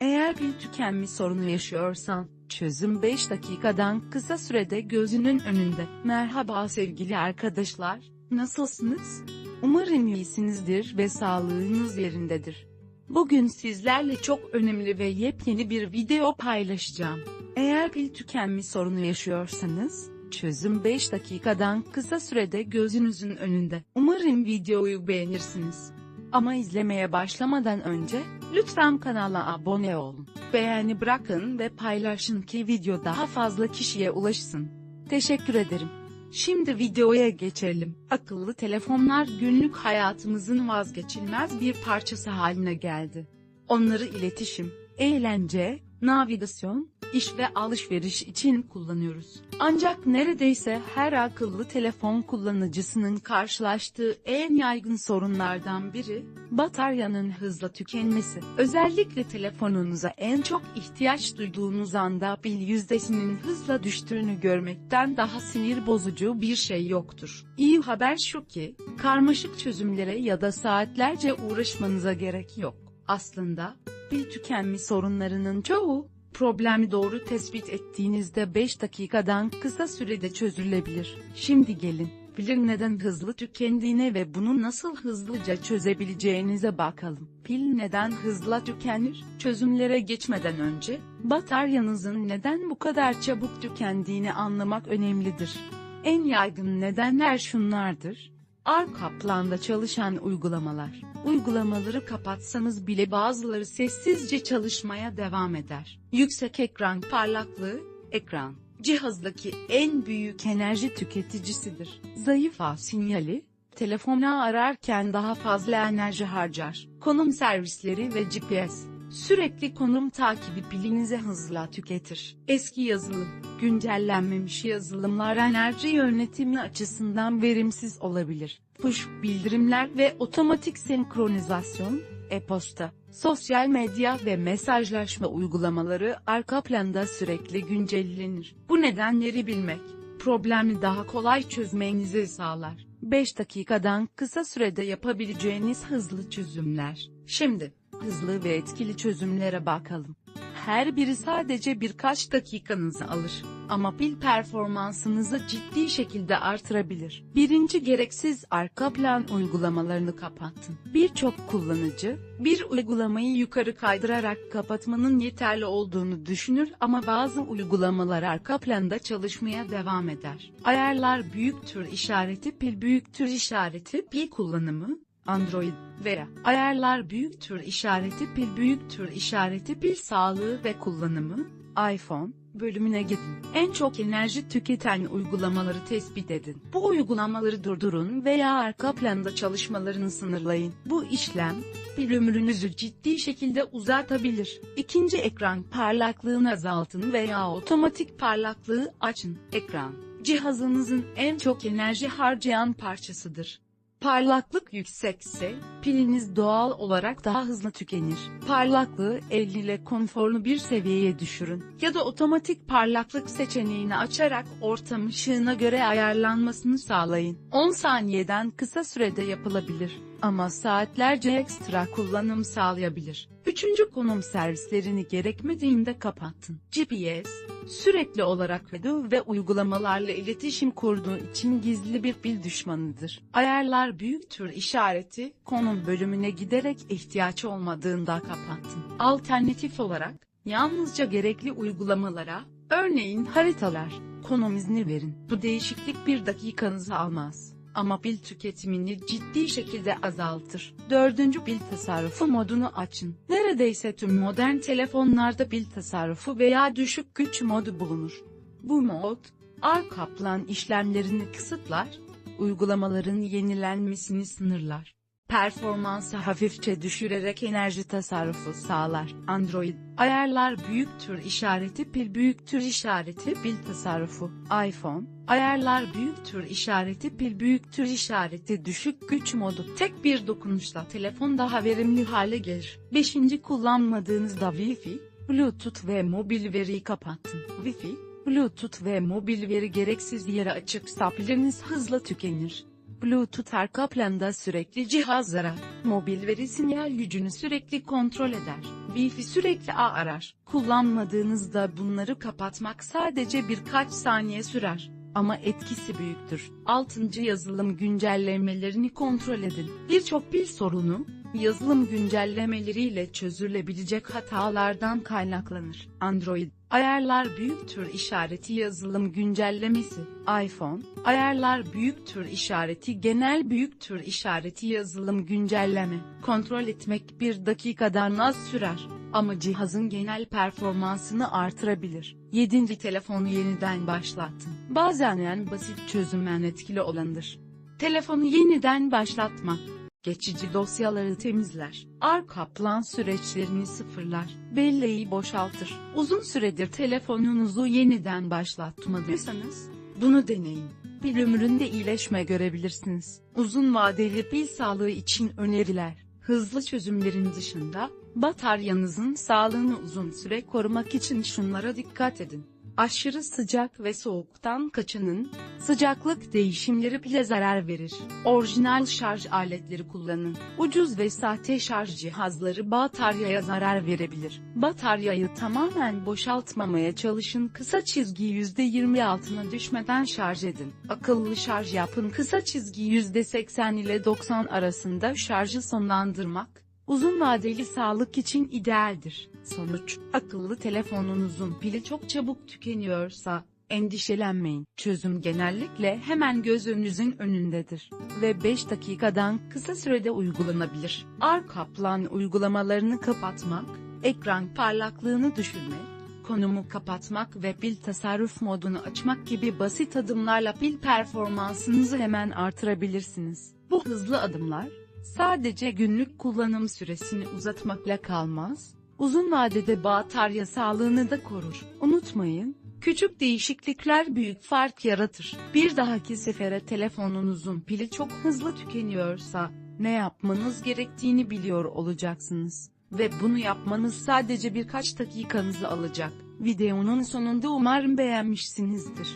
Eğer pil tükenme sorunu yaşıyorsan, çözüm 5 dakikadan kısa sürede gözünün önünde. Merhaba sevgili arkadaşlar, nasılsınız? Umarım iyisinizdir ve sağlığınız yerindedir. Bugün sizlerle çok önemli ve yepyeni bir video paylaşacağım. Eğer pil tükenme sorunu yaşıyorsanız, çözüm 5 dakikadan kısa sürede gözünüzün önünde. Umarım videoyu beğenirsiniz. Ama izlemeye başlamadan önce, lütfen kanala abone olun, beğeni bırakın ve paylaşın ki video daha fazla kişiye ulaşsın. Teşekkür ederim. Şimdi videoya geçelim. Akıllı telefonlar günlük hayatımızın vazgeçilmez bir parçası haline geldi. Onları iletişim, eğlence, navigasyon, iş ve alışveriş için kullanıyoruz. Ancak neredeyse her akıllı telefon kullanıcısının karşılaştığı en yaygın sorunlardan biri, bataryanın hızla tükenmesi. Özellikle telefonunuza en çok ihtiyaç duyduğunuz anda pil yüzdesinin hızla düştüğünü görmekten daha sinir bozucu bir şey yoktur. İyi haber şu ki, karmaşık çözümlere ya da saatlerce uğraşmanıza gerek yok. Aslında, pil tükenme sorunlarının çoğu, problemi doğru tespit ettiğinizde 5 dakikadan kısa sürede çözülebilir. Şimdi gelin, pilin neden hızlı tükendiğine ve bunu nasıl hızlıca çözebileceğinize bakalım. Pil neden hızla tükenir? Çözümlere geçmeden önce, bataryanızın neden bu kadar çabuk tükendiğini anlamak önemlidir. En yaygın nedenler şunlardır. Arka planda çalışan uygulamalar. Uygulamaları kapatsanız bile bazıları sessizce çalışmaya devam eder. Yüksek ekran parlaklığı, ekran, cihazdaki en büyük enerji tüketicisidir. Zayıf ağ sinyali, telefonu ararken daha fazla enerji harcar. Konum servisleri ve GPS, sürekli konum takibi pilinizi hızla tüketir. Eski yazılım, güncellenmemiş yazılımlar enerji yönetimi açısından verimsiz olabilir. Push bildirimler ve otomatik senkronizasyon, e-posta, sosyal medya ve mesajlaşma uygulamaları arka planda sürekli güncellenir. Bu nedenleri bilmek, problemi daha kolay çözmenizi sağlar. 5 dakikadan kısa sürede yapabileceğiniz hızlı çözümler. Şimdi, hızlı ve etkili çözümlere bakalım. Her biri sadece birkaç dakikanızı alır ama pil performansınızı ciddi şekilde artırabilir. Birinci gereksiz arka plan uygulamalarını kapatın. Birçok kullanıcı, bir uygulamayı yukarı kaydırarak kapatmanın yeterli olduğunu düşünür ama bazı uygulamalar arka planda çalışmaya devam eder. Ayarlar büyüktür işareti pil büyüktür işareti pil kullanımı, Android veya ayarlar büyüktür işareti pil büyüktür işareti pil sağlığı ve kullanımı, iPhone, bölümüne gidin. En çok enerji tüketen uygulamaları tespit edin. Bu uygulamaları durdurun veya arka planda çalışmalarını sınırlayın. Bu işlem, pil ömrünüzü ciddi şekilde uzatabilir. İkinci ekran parlaklığını azaltın veya otomatik parlaklığı açın. Ekran, cihazınızın en çok enerji harcayan parçasıdır. Parlaklık yüksekse, piliniz doğal olarak daha hızlı tükenir. Parlaklığı 50 ile konforlu bir seviyeye düşürün. Ya da otomatik parlaklık seçeneğini açarak ortam ışığına göre ayarlanmasını sağlayın. 10 saniyeden kısa sürede yapılabilir. Ama saatlerce ekstra kullanım sağlayabilir. Üçüncü konum servislerini gerekmediğinde kapatın. GPS, sürekli olarak video ve uygulamalarla iletişim kurduğu için gizli bir pil düşmanıdır. Ayarlar büyüktür işareti, konum bölümüne giderek ihtiyaç olmadığında kapatın. Alternatif olarak, yalnızca gerekli uygulamalara, örneğin haritalar, konum izni verin. Bu değişiklik bir dakikanızı almaz ama pil tüketimini ciddi şekilde azaltır. Dördüncü pil tasarrufu modunu açın. Neredeyse tüm modern telefonlarda pil tasarrufu veya düşük güç modu bulunur. Bu mod, arka plan işlemlerini kısıtlar, uygulamaların yenilenmesini sınırlar. Performansı hafifçe düşürerek enerji tasarrufu sağlar. Android, ayarlar büyüktür işareti pil büyüktür işareti pil tasarrufu. iPhone, ayarlar büyüktür işareti pil büyüktür işareti düşük güç modu. Tek bir dokunuşla telefon daha verimli hale gelir. 5. Kullanmadığınızda Wi-Fi, Bluetooth ve mobil veriyi kapatın. Wi-Fi, Bluetooth ve mobil veri gereksiz yere açıksa piliniz hızla tükenir. Bluetooth arka planda sürekli cihazlara, mobil veri sinyal gücünü sürekli kontrol eder. Wi-Fi sürekli ağ arar. Kullanmadığınızda bunları kapatmak sadece birkaç saniye sürer. Ama etkisi büyüktür. 6. Yazılım güncellemelerini kontrol edin. Birçok pil sorunu, yazılım güncellemeleriyle çözülebilecek hatalardan kaynaklanır. Android, ayarlar büyük tür işareti yazılım güncellemesi, iPhone, ayarlar büyük tür işareti genel büyük tür işareti yazılım güncelleme, kontrol etmek bir dakikadan az sürer. Ama cihazın genel performansını artırabilir. 7. Telefonu yeniden başlattın. Bazen en basit çözüm en etkili olandır. Telefonu yeniden başlatma. Geçici dosyaları temizler. Arka plan süreçlerini sıfırlar. Belleği boşaltır. Uzun süredir telefonunuzu yeniden başlatmadıysanız, bunu deneyin. Pil ömründe iyileşme görebilirsiniz. Uzun vadeli pil sağlığı için öneriler. Hızlı çözümlerin dışında, bataryanızın sağlığını uzun süre korumak için şunlara dikkat edin. Aşırı sıcak ve soğuktan kaçının, sıcaklık değişimleri pile zarar verir. Orijinal şarj aletleri kullanın. Ucuz ve sahte şarj cihazları bataryaya zarar verebilir. Bataryayı tamamen boşaltmamaya çalışın. Kısa çizgi %20 altına düşmeden şarj edin. Akıllı şarj yapın. Kısa çizgi %80 ile 90 arasında şarjı sonlandırmak, uzun vadeli sağlık için idealdir. Sonuç, akıllı telefonunuzun pili çok çabuk tükeniyorsa, endişelenmeyin. Çözüm genellikle hemen gözünüzün önündedir ve 5 dakikadan kısa sürede uygulanabilir. Arka plan uygulamalarını kapatmak, ekran parlaklığını düşürmek, konumu kapatmak ve pil tasarruf modunu açmak gibi basit adımlarla pil performansınızı hemen artırabilirsiniz. Bu hızlı adımlar, sadece günlük kullanım süresini uzatmakla kalmaz, uzun vadede batarya sağlığını da korur. Unutmayın, küçük değişiklikler büyük fark yaratır. Bir dahaki sefere telefonunuzun pili çok hızlı tükeniyorsa, ne yapmanız gerektiğini biliyor olacaksınız. Ve bunu yapmanız sadece birkaç dakikanızı alacak. Videonun sonunda umarım beğenmişsinizdir.